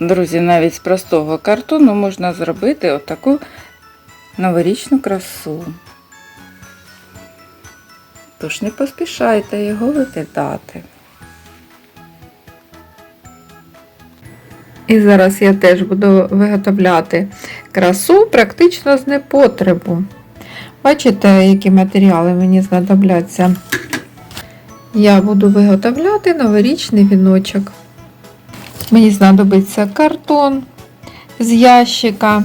Друзі, навіть з простого картону можна зробити отаку новорічну красу. Тож не поспішайте його викидати. І зараз я теж буду виготовляти красу практично з непотребу. Бачите, які матеріали мені знадобляться? Я буду виготовляти новорічний віночок. Мені знадобиться картон з ящика.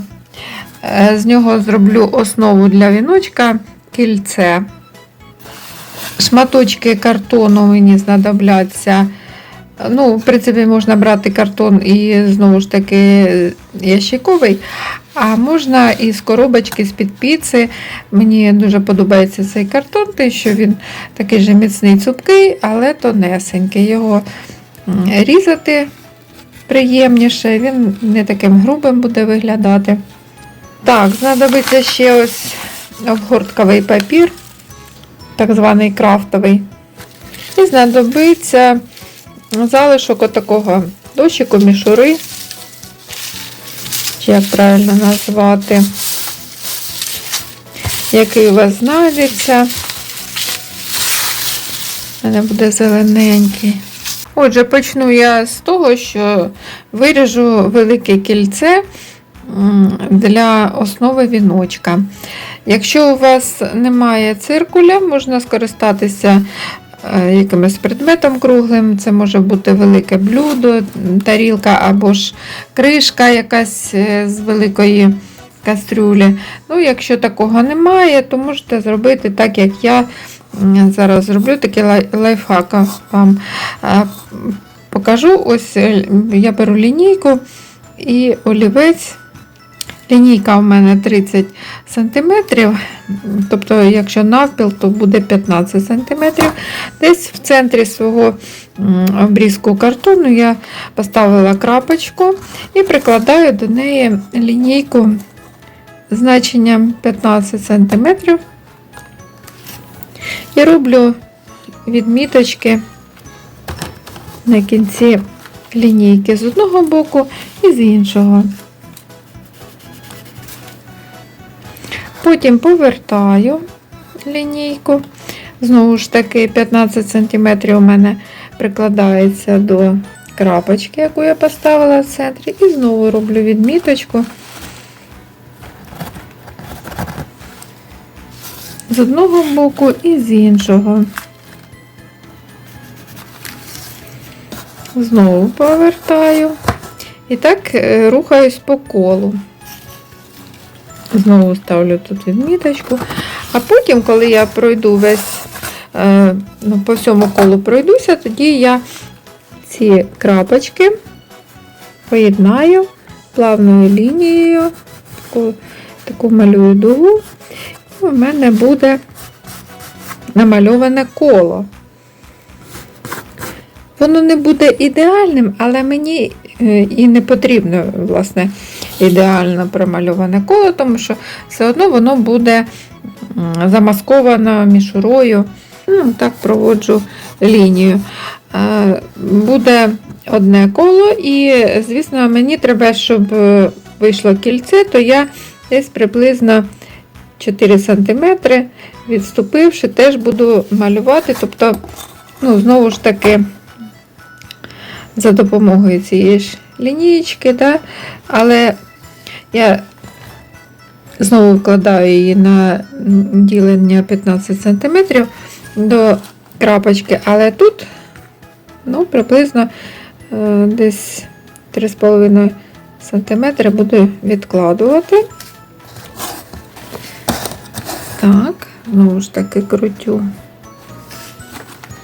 Е, З нього зроблю основу для віночка кільце. Шматочки картону мені знадобляться. Ну, в принципі, можна брати картон і знову ж таки ящиковий, а можна із коробочки з-під піци. Мені дуже подобається цей картон, те, що він такий же міцний цупкий, але тонесенький. Його різати приємніше, він не таким грубим буде виглядати. Так, знадобиться ще ось обгортковий папір, так званий крафтовий. І знадобиться залишок отакого дощику мішури, чи як правильно назвати, який у вас знайдеться. У мене буде зелененький. Отже, почну я з того, що виріжу велике кільце для основи віночка. Якщо у вас немає циркуля, можна скористатися е, якимось предметом круглим. Це може бути велике блюдо, тарілка або ж кришка якась е, з великої кастрюлі. Ну, якщо такого немає, то можете зробити так, як я зараз зроблю такий лайфхак вам е, покажу. Ось е, я беру лінійку і олівець. Лінійка у мене 30 см, тобто, якщо навпіл, то буде 15 см. Десь в центрі свого обрізку картону я поставила крапочку і прикладаю до неї лінійку значенням 15 см. І роблю відміточки на кінці лінійки з одного боку і з іншого. Потім повертаю лінійку. Знову ж таки, 15 см у мене прикладається до крапочки, яку я поставила в центрі, і знову роблю відміточку з одного боку і з іншого. Знову повертаю. І так е, рухаюсь по колу. Знову ставлю тут відміточку. А потім, коли я пройду весь, е, ну, по всьому колу пройдуся, тоді я ці крапочки поєднаю плавною лінією, таку, малюю дугу, в мене буде намальоване коло. Воно не буде ідеальним, але мені е, і не потрібно, власне, ідеально промальоване коло, тому що все одно воно буде замасковано мішурою. Ну, так проводжу лінію. Е, Буде одне коло, і, звісно, мені треба, щоб е, вийшло кільце, то я десь приблизно 4 см відступивши, теж буду малювати. Тобто, ну, знову ж таки, за допомогою цієї ж лінійки, да? але я знову вкладаю її на ділення 15 см до крапочки, але тут ну, приблизно е, десь 3,5 см буду відкладувати. Знову ж таки крутю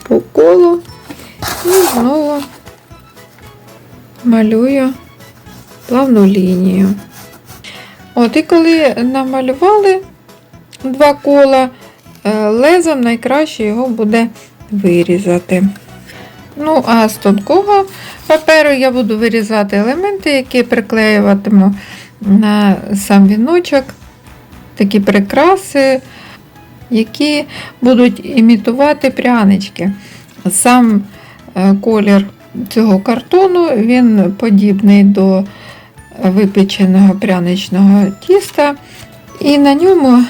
по колу і знову малюю плавну лінію. От, і коли намалювали два кола, е, лезом найкраще його буде вирізати. Ну, а з тонкого паперу я буду вирізати елементи, які приклеюватиму на сам віночок, такі прикраси, які будуть імітувати прянички. Сам е, колір цього картону. Він подібний до випеченого пряничного тіста, і на ньому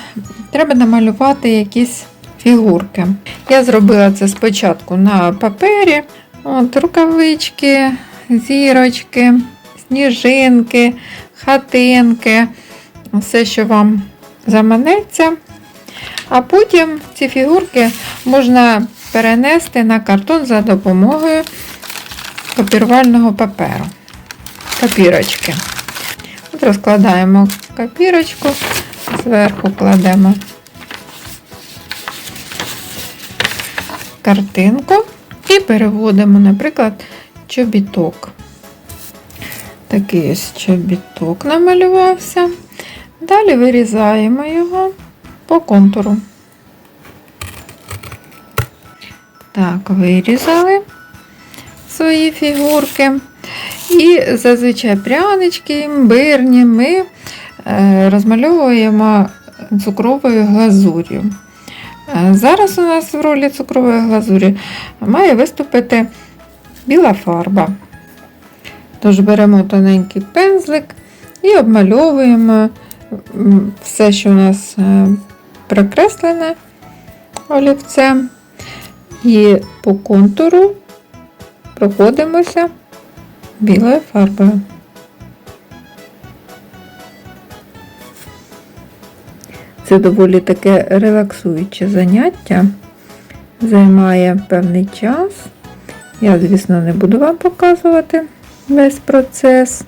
треба намалювати якісь фігурки. Я зробила це спочатку на папері, От, рукавички, зірочки, сніжинки, хатинки, все, що вам заманеться. А потім ці фігурки можна перенести на картон за допомогою копірувального паперу. Копірочки. От розкладаємо копірочку, зверху кладемо картинку і переводимо, наприклад, чобіток. Такий ось чобіток намалювався. Далі вирізаємо його по контуру. Так, вирізали свої фігурки. І зазвичай прянички, імбирні ми е, розмальовуємо цукровою глазур'ю. Е, Зараз у нас в ролі цукрової глазурі має виступити біла фарба. Тож беремо тоненький пензлик і обмальовуємо все, що у нас е, прикреслене олівцем. І по контуру проходимося білою фарбою. Це доволі таке релаксуюче заняття, займає певний час. Я, звісно, не буду вам показувати весь процес,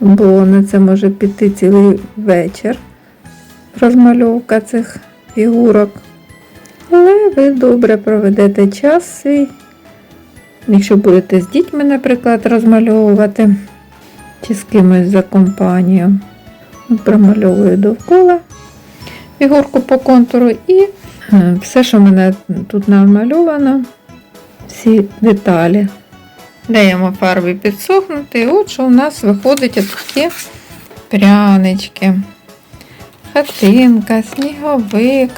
бо на це може піти цілий вечір розмальовка цих фігурок. Але ви добре проведете час свій, якщо будете з дітьми, наприклад, розмальовувати чи з кимось за компанію. Промальовую довкола фігурку по контуру і е, все, що в мене тут намальовано, всі деталі. Даємо фарбі підсохнути, і от що у нас виходить такі прянички. Хатинка, сніговик,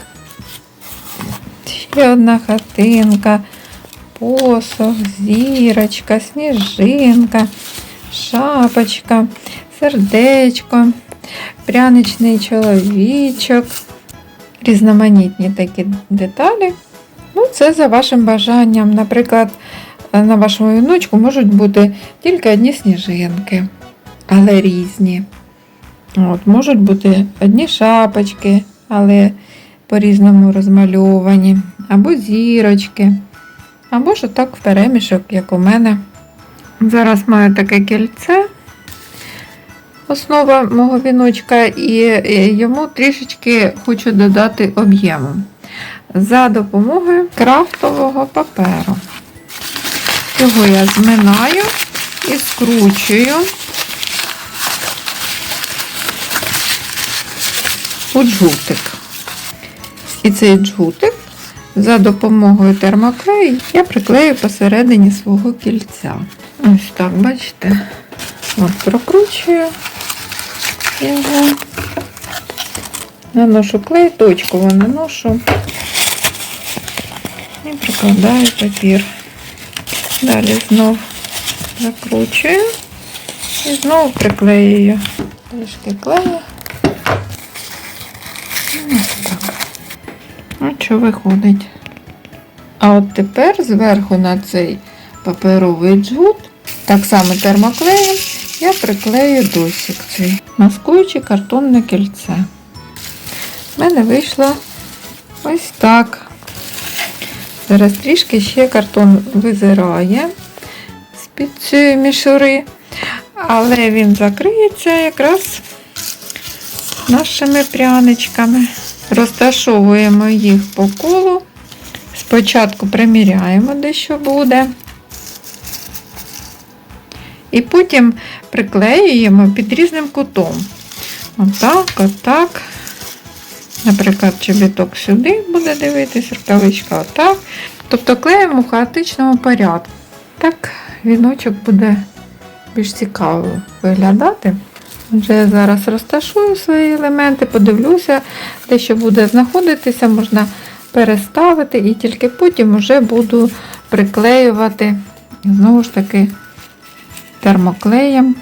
ще одна хатинка, посох, зірочка, сніжинка, шапочка, сердечко, пряничний чоловічок, різноманітні такі деталі. Ну, це за вашим бажанням. Наприклад, на вашому віночку можуть бути тільки одні сніжинки, але різні. От, можуть бути одні шапочки, але по-різному розмальовані, або зірочки, або ж так в перемішок, як у мене. Зараз маю таке кільце, основа мого віночка, і е, йому трішечки хочу додати об'єму за допомогою крафтового паперу. Його я зминаю і скручую у джгутик. І цей джгутик за допомогою термоклею я приклею посередині свого кільця. Ось так, бачите? От прокручую його. Наношу клей, точково наношу і прикладаю папір. Далі знов закручую і знову приклеюю. Трішки клею. Ось так. От що виходить. А от тепер зверху на цей паперовий джгут, так само термоклеєм, я приклею досік цей, маскуючи картонне кільце. У мене вийшло ось так. Зараз трішки ще картон визирає з-під цієї мішури, але він закриється якраз нашими пряничками. Розташовуємо їх по колу. Спочатку приміряємо, де що буде. І потім приклеюємо під різним кутом. Отак, отак. Наприклад, чобіток сюди буде дивитись, рукавичка отак. Тобто клеїмо в хаотичному порядку. Так віночок буде більш цікаво виглядати. Вже зараз розташую свої елементи, подивлюся, де що буде знаходитися, можна переставити і тільки потім вже буду приклеювати знову ж таки термоклеєм.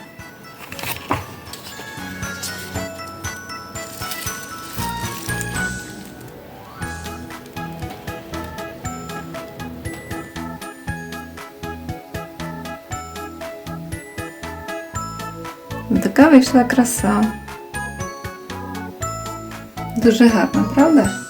Така вийшла краса. Дуже гарно, правда?